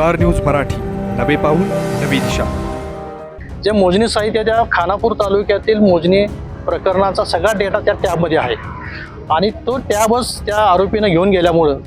Star news Marathi. नवे पाऊल नवी दिशा. जे मोजणी साहित्य त्या खानापूर तालुक्यातील मोजणी प्रकरणाचा सगळा डेटा त्या टॅबमध्ये आहे. आणि तो टॅबच त्या आरोपीनं घेऊन गेल्यामुळं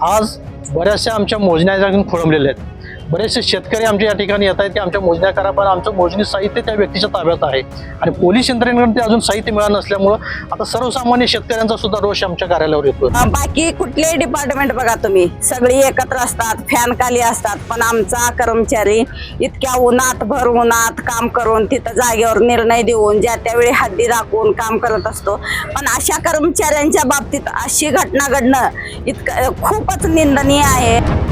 आज बऱ्याचशा आमच्या मोजण्या खोळंबलेल्या आहेत. बरेचसे शेतकरी आमच्या या ठिकाणी येत आहेत की आमच्या मोजण्या करा पण आमचं मोजणी साहित्य त्या व्यक्तीच्या ताब्यात आहे. आणि पोलीस यंत्रणेकडे ते अजून साहित्य मिळालं नसल्यामुळं आता सर्वसामान्य शेतकऱ्यांचा सुद्धा रोष आमच्या कार्यालयावर येतो बाकी कुठलेही डिपार्टमेंट बघा तुम्ही. सगळी एकत्र असतात फॅन खाली असतात पण आमचा कर्मचारी इतक्या उन्हात भर उन्हात काम करून तिथं जागेवर निर्णय देऊन ज्या त्यावेळी हद्दी दाखवून काम करत असतो. पण अशा कर्मचाऱ्यांच्या बाबतीत अशी घटना घडणं इतकं खूपच निंदनीय आहे.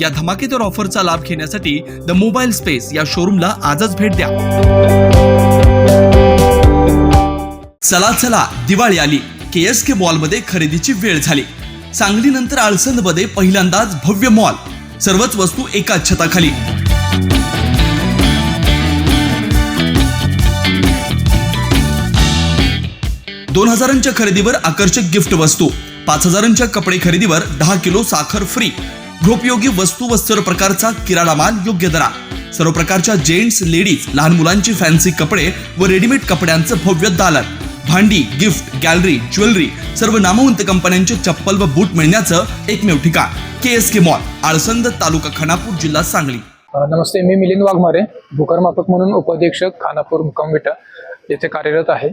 या धमाकेदार ऑफरचा लाभ घेण्यासाठी द मोबाईल स्पेस या शोरूमला आजच भेट द्या. चला चला दिवाळी आली. के एस के मॉलमध्ये खरेदीची वेळ झाली. सांगलीनंतर आळसंदमध्ये पहिल्यांदाच भव्य मॉल. सर्वच वस्तू एकाच छताखाली. दोन हजारांच्या खरेदीवर आकर्षक गिफ्ट वस्तू. पाच हजारांच्या कपडे खरेदीवर दहा किलो साखर फ्री गृहोपयोगी वस्तू व सर्व प्रकारचा किराणा माल योग्य दरा. सर्व प्रकारच्या जेंट्स लेडीज लहान मुलांची फॅन्सी कपडे व रेडीमेड कपड्यांचं भव्य दालन. भांडी गिफ्ट गॅलरी ज्वेलरी सर्व नामवंत कंपन्यांचे चप्पल व बूट मिळण्याचं एकमेव ठिकाण. K S K mall Alsand तालुका खानापूर जिल्हा सांगली. नमस्ते मी मिलिंद वाघमारे भूकरमापक म्हणून उपाधीक्षक खानापूर मुक्कामविटा येथे कार्यरत आहे.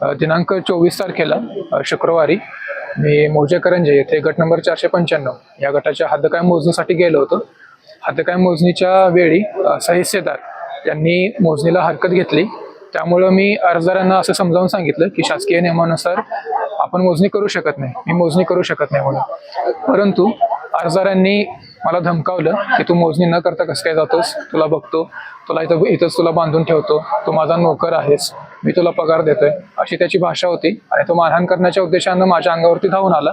दिनांक चोवीस तारखेला शुक्रवारी मी मौजे करंजे येथे गट नंबर चारशे पंच्याण्णव. या गटाच्या हद्दकाय मोजणीसाठी गेलो होतो. हद्दकाय मोजणीच्या वेळी सहिस्सेदार यांनी मोजणीला हरकत घेतली. त्यामुळं मी अर्जदारांना असं समजावून सांगितलं की शासकीय नियमानुसार आपण मोजणी करू शकत नाही. मी मोजणी करू शकत नाही म्हणून. परंतु अर्जदारांनी मला धमकावलं की तू मोजणी न करता कसं काय जातोस? तुला बघतो. तुला इथं इथंच तुला बांधून ठेवतो. तू माझा नोकर आहेस. मी तुला पगार देतोय. अशी त्याची भाषा होती. आणि तो मारहाण करण्याच्या उद्देशानं माझ्या अंगावरती धावून आला.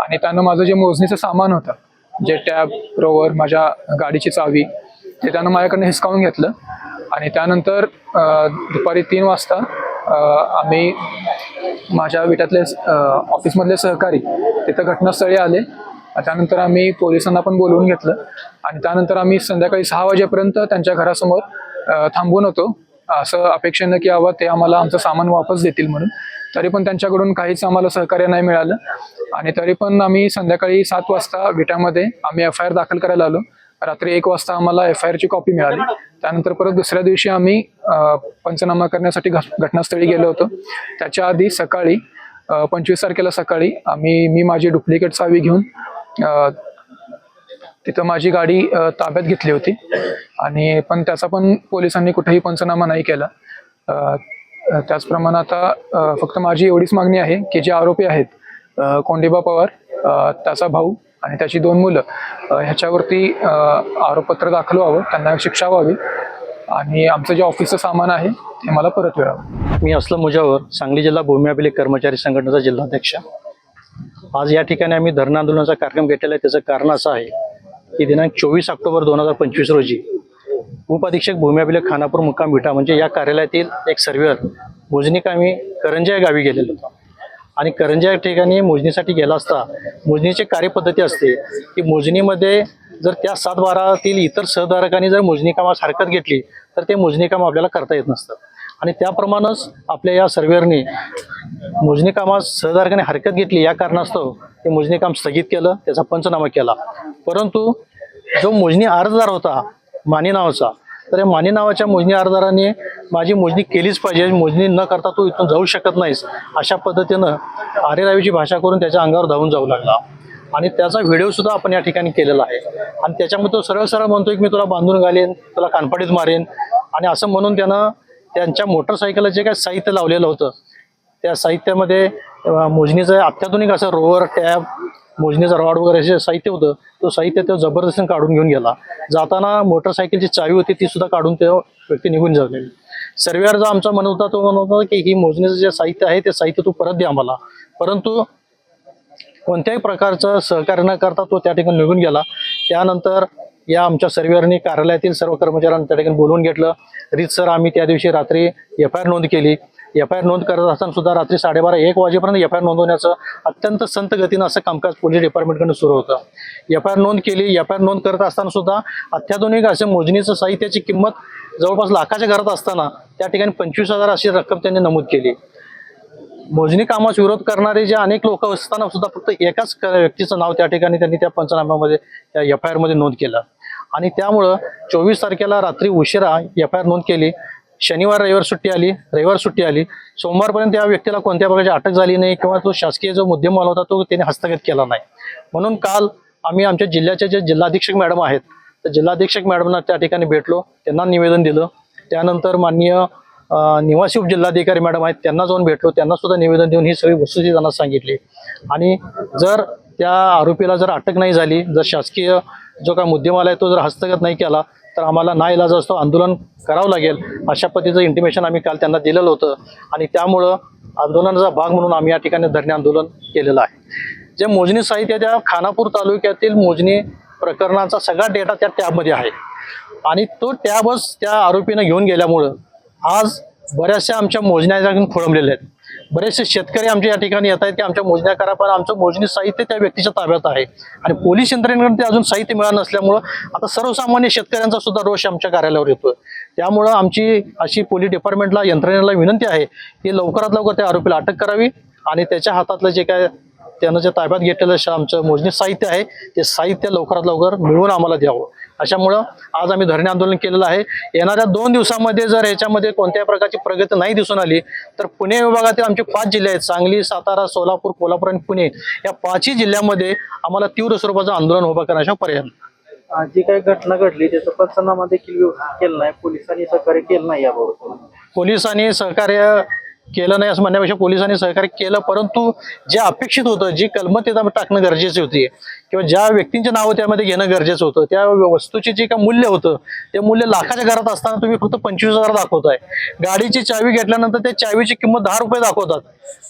आणि त्यानं माझं जे मोजणीचं सामान होतं जे टॅब रोवर माझ्या गाडीची चावी ते त्यानं माझ्याकडनं हिसकावून घेतलं. आणि त्यानंतर दुपारी तीन वाजता आम्ही माझ्या विट्यातले ऑफिसमधले सहकारी तिथं घटनास्थळी आले. त्यानंतर आम्ही पोलिसांना पण बोलवून घेतलं. आणि त्यानंतर आम्ही संध्याकाळी सहा वाजेपर्यंत त्यांच्या घरासमोर थांबून होतो. असं अपेक्षेनं की आवा ते आम्हाला आमचं सामान वापस देतील म्हणून. तरी पण त्यांच्याकडून काहीच आम्हाला सहकार्य नाही मिळालं. आणि तरी पण आम्ही संध्याकाळी सात वाजता विटामध्ये आम्ही एफ आय आर दाखल करायला आलो. रात्री एक वाजता आम्हाला एफ आय आरची कॉपी मिळाली. त्यानंतर परत दुसऱ्या दिवशी आम्ही पंचनामा करण्यासाठी घटनास्थळी गेलो होतो. त्याच्या आधी सकाळी पंचवीस तारखेला सकाळी आम्ही मी माझी डुप्लिकेट चावी घेऊन तिथं माझी गाडी ताब्यात घेतली होती. आणि पण त्याचा पण पोलिसांनी कुठेही पंचनामा नाही केला. त्याचप्रमाणे आता फक्त माझी एवढीच मागणी आहे की जे आरोपी आहेत कोंडेबा कोंडिबा पवार त्याचा भाऊ आणि त्याची दोन मुलं ह्याच्यावरती आरोपपत्र दाखल व्हावं त्यांना शिक्षा व्हावी. आणि आमचं जे ऑफिसचं सामान आहे ते मला परत मिळावं. मी असलं मुजावर सांगली जिल्हा भूमी अभिलेख कर्मचारी संघटनेचा जिल्हाध्यक्ष. आज या ठिकाणी आम्ही धरणं आंदोलनाचा कार्यक्रम घेतलेला आहे. त्याचं कारण असं आहे की दिनांक चोवीस ऑक्टोबर दोन हजार पंचवीस रोजी उपाधीक्षक भूमी अभिलेख खानापूर मुक्काम विटा म्हणजे या कार्यालयातील एक सर्वेअर मोजणी कामी करंजा या गावी गेलेलो होतो. आणि करंजा या ठिकाणी मोजणीसाठी गेला असता मोजणीची कार्यपद्धती असते की मोजणीमध्ये जर त्या सात बारातील इतर सहधारकांनी जर मोजणी कामास हरकत घेतली तर ते मोजणी काम आपल्याला करता येत नसतं. आणि त्याप्रमाणेच आपल्या या सर्वेअरनी मोजणी कामात सहधारकाने हरकत घेतली या कारणास्तव ते मोजणी काम स्थगित केलं त्याचा पंचनामा केला. परंतु जो मोजणी अर्जदार होता माने नावाचा तर या माने नावाच्या मोजणी अर्जदाराने माझी मोजणी केलीच पाहिजे. मोजणी न करता तू इथून जाऊ शकत नाहीस. अशा पद्धतीनं आरेरावीची भाषा करून त्याच्या अंगावर धावून जाऊ लागला. आणि त्याचा व्हिडिओ सुद्धा आपण या ठिकाणी केलेला आहे. आणि त्याच्यामध्ये तो सरळ सरळ म्हणतोय की मी तुला बांधून घालेन तुला कानपाडीत मारेन. आणि असं म्हणून त्यानं त्यांच्या मोटरसायकलला जे काही साहित्य लावलेलं होतं त्या साहित्यामध्ये मोजणीचं अत्याधुनिक असं रोवर टॅब मोजणीचा रॉड वगैरे जे साहित्य होतं तो साहित्य तो जबरदस्तीने काढून घेऊन गेला. जाताना मोटरसायकलची चावी होती ती सुद्धा काढून तो व्यक्ती निघून जाऊ सर्वेअर जो आमचा म्हणत होता तो म्हणत होता की ही मोजणीचं जे साहित्य आहे ते साहित्य तू परत दे आम्हाला. परंतु कोणत्याही प्रकारचं सहकार्य न करता तो त्या ठिकाणी निघून गेला. त्यानंतर या आमच्या सर्वेअरनी कार्यालयातील सर्व कर्मचाऱ्यांना त्या ठिकाणी बोलवून घेतलं. रीतसर आम्ही त्या दिवशी रात्री एफ आय आर नोंद केली. एफ आय आर नोंद करत असताना सुद्धा रात्री साडेबारा एक वाजेपर्यंत एफ आय आर नोंदवण्याचं अत्यंत संत गतीनं असं कामकाज पोलीस डिपार्टमेंटकडून सुरू होतं. एफ आय आर नोंद केली एफ आय आर नोंद करत असताना सुद्धा अत्याधुनिक असे मोजणीचं साहित्याची किंमत जवळपास लाखाच्या घरात असताना त्या ठिकाणी पंचवीस हजार अशी रक्कम त्यांनी नमूद केली. मोजणी कामास विरोध करणारे जे अनेक लोक असताना सुद्धा फक्त एकाच क- व्यक्तीचं नाव त्या ठिकाणी त्यांनी त्या पंचनाम्यामध्ये त्या एफ आय आरमध्ये नोंद केलं. आणि त्यामुळं चोवीस तारखेला रात्री उशिरा एफ आय आर नोंद केली. शनिवार रविवार सुट्टी आली रविवार सुट्टी आली. सोमवारपर्यंत त्या व्यक्तीला कोणत्या प्रकारची अटक झाली नाही किंवा तो शासकीय जो मुद्देमाल होता तो त्याने हस्तगत केला नाही. म्हणून काल आम्ही आमच्या जिल्ह्याचे जे जिल्हाधीक्षक मॅडम आहेत तर जिल्हाधीक्षक मॅडमना त्या ठिकाणी भेटलो त्यांना निवेदन दिलं. त्यानंतर माननीय निवासी उपजिल्हाधिकारी मॅडम आहेत त्यांना जाऊन भेटलो त्यांना सुद्धा निवेदन देऊन ही सगळी वस्तुस्थिती त्यांना सांगितली. आणि जर त्या आरोपीला जर अटक नाही झाली जर शासकीय जो काय मुद्देमाल आहे तो जर हस्तगत नाही केला तर आम्हाला ना इलाज असतो आंदोलन करावं लागेल अशा पद्धतीचं इंटिमेशन आम्ही काल त्यांना दिलेलं होतं. आणि त्यामुळं आंदोलनाचा भाग म्हणून आम्ही या ठिकाणी धरणे आंदोलन केलेलं आहे. जे मोजणी साहित्य त्या खानापूर तालुक्यातील मोजणी प्रकरणाचा सगळा डेटा त्या टॅबमध्ये आहे. आणि तो टॅबच त्या आरोपीनं घेऊन गेल्यामुळं आज बऱ्याचशा आमच्या मोजण्या खोळंबलेल्या आहेत. बरेचसे शेतकरी आमच्या या ठिकाणी येत आहेत की आमच्या मोजण्या करा पण आमचं मोजणी साहित्य त्या व्यक्तीच्या ताब्यात आहे. आणि पोलीस यंत्रणेकडून ते अजून साहित्य मिळालं नसल्यामुळं आता सर्वसामान्य शेतकऱ्यांचा सुद्धा रोष आमच्या कार्यालयावर येतोय. त्यामुळं आमची अशी पोलीस डिपार्टमेंटला यंत्रणेला विनंती आहे की लवकरात लवकर त्या आरोपीला अटक करावी आणि त्याच्या हातातलं जे काय त्यानं जे ताब्यात घेतलेलं आमचं मोजणी साहित्य आहे ते साहित्य लवकरात लवकर मिळवून आम्हाला द्यावं. अशामुळं आज आम्ही धरणे आंदोलन केलेलं आहे. येणाऱ्या दोन दिवसामध्ये जर याच्यामध्ये कोणत्याही प्रकारची प्रगती नाही दिसून आली तर पुणे विभागातील आमचे पाच जिल्हे आहेत. सांगली सातारा सोलापूर कोल्हापूर आणि पुणे या पाचही जिल्ह्यामध्ये आम्हाला तीव्र स्वरूपाचं आंदोलन उभं करण्याचा पर्याय जी काही घटना घडली त्याचा पंचनामा देखील व्यवस्थित केला नाही पोलिसांनी सहकार्य केलं नाही याबाबत पोलिसांनी सहकार्य केलं नाही असं म्हणण्यापेक्षा पोलिसांनी सहकार्य केलं परंतु जे अपेक्षित होतं जी कलमं तिथं टाकणं गरजेची होती किंवा ज्या व्यक्तींचे नावं त्यामध्ये घेणं गरजेचं होतं त्या वस्तूचे जे काय मूल्य होतं ते मूल्य लाखाच्या घरात असताना तुम्ही फक्त पंचवीस हजार दाखवताय. गाडीची चावी घेतल्यानंतर त्या चावीची किंमत दहा रुपये दाखवतात.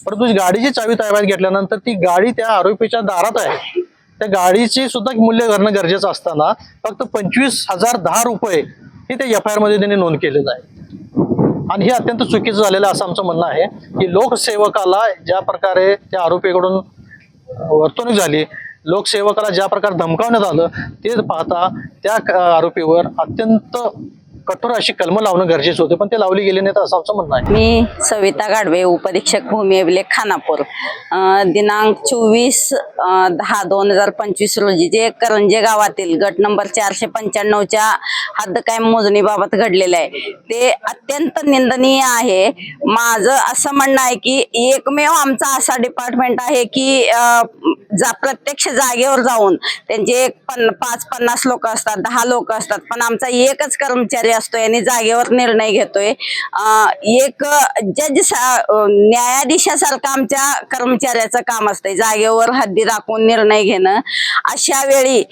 परंतु गाडीची चावी ताब्यात घेतल्यानंतर ती गाडी त्या आरोपीच्या दारात आहे. त्या गाडीची सुद्धा मूल्य करणं गरजेचं असताना फक्त पंचवीस हजार दहा रुपये हे त्या एफ आय आरमध्ये त्यांनी नोंद केलेलं आहे. आणि हे अत्यंत चुकीचं झालेलं असं आमचं म्हणणं आहे की लोकसेवकाला ज्या प्रकारे त्या आरोपीकडून वर्तणूक झाली लोकसेवकाला ज्या प्रकारे धमकावण्यात आलं ते पाहता त्या आरोपीवर अत्यंत कठोर अशी कलम लावणं गरजेचं होते. पण ते लावली गेली नाहीत असं आमचं म्हणणं आहे. मी सविता गाडवे उपधीक्षक भूमी अभिलेख खानापूर. दिनांक चोवीस दहा दोन हजार पंचवीस रोजी जे करंजे गावातील गट नंबर चारशे पंच्याण्णवच्या हद्दकायम मोजणीबाबत घडलेलं आहे. ते अत्यंत निंदनीय आहे. माझं असं म्हणणं आहे की एकमेव आमचा असा डिपार्टमेंट आहे की जा प्रत्यक्ष जागेवर जाऊन त्यांचे एक पन पाच पन्नास लोक असतात दहा लोक असतात पण आमचा एकच कर्मचारी असतो आणि जागेवर निर्णय घेतोय. एक जज न्यायाधीशासारखं आमच्या कर्मचाऱ्याचं काम असतंय जागेवर हद्दी राखून निर्णय घेणं. अशा वेळी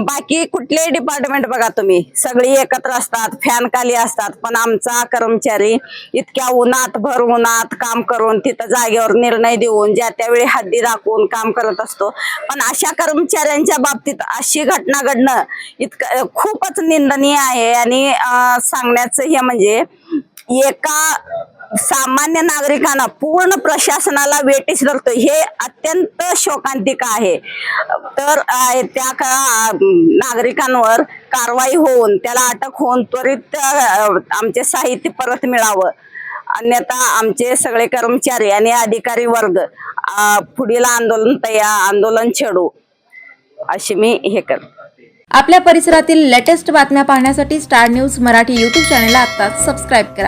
बाकी कुठलेही डिपार्टमेंट बघा तुम्ही. सगळी एकत्र असतात फॅन खाली असतात पण आमचा कर्मचारी इतक्या उन्हात भर उन्हात काम करून तिथं जागेवर निर्णय देऊन ज्या त्यावेळी हद्दी दाखवून काम करत असतो. पण अशा कर्मचाऱ्यांच्या बाबतीत अशी घटना घडणं इतकं खूपच निंदनीय आहे. आणि सांगण्याचं हे म्हणजे एका सामान्य नागरिकांना पूर्ण प्रशासनाला वेटीस धरतो हे अत्यंत शोकांतिक आहे. तर त्या का- नागरिकांवर कारवाई होऊन त्याला अटक होऊन त्वरित आमचे साहित्य परत मिळावं. अन्यथा आमचे सगळे कर्मचारी आणि अधिकारी वर्ग पुढील आंदोलन तयार आंदोलन छेडू. अशी मी हे कर आपल्या परिसरातील लेटेस्ट बातम्या पाहण्यासाठी स्टार न्यूज मराठी यूट्यूब चॅनलला आत्ताच सबस्क्राईब करा.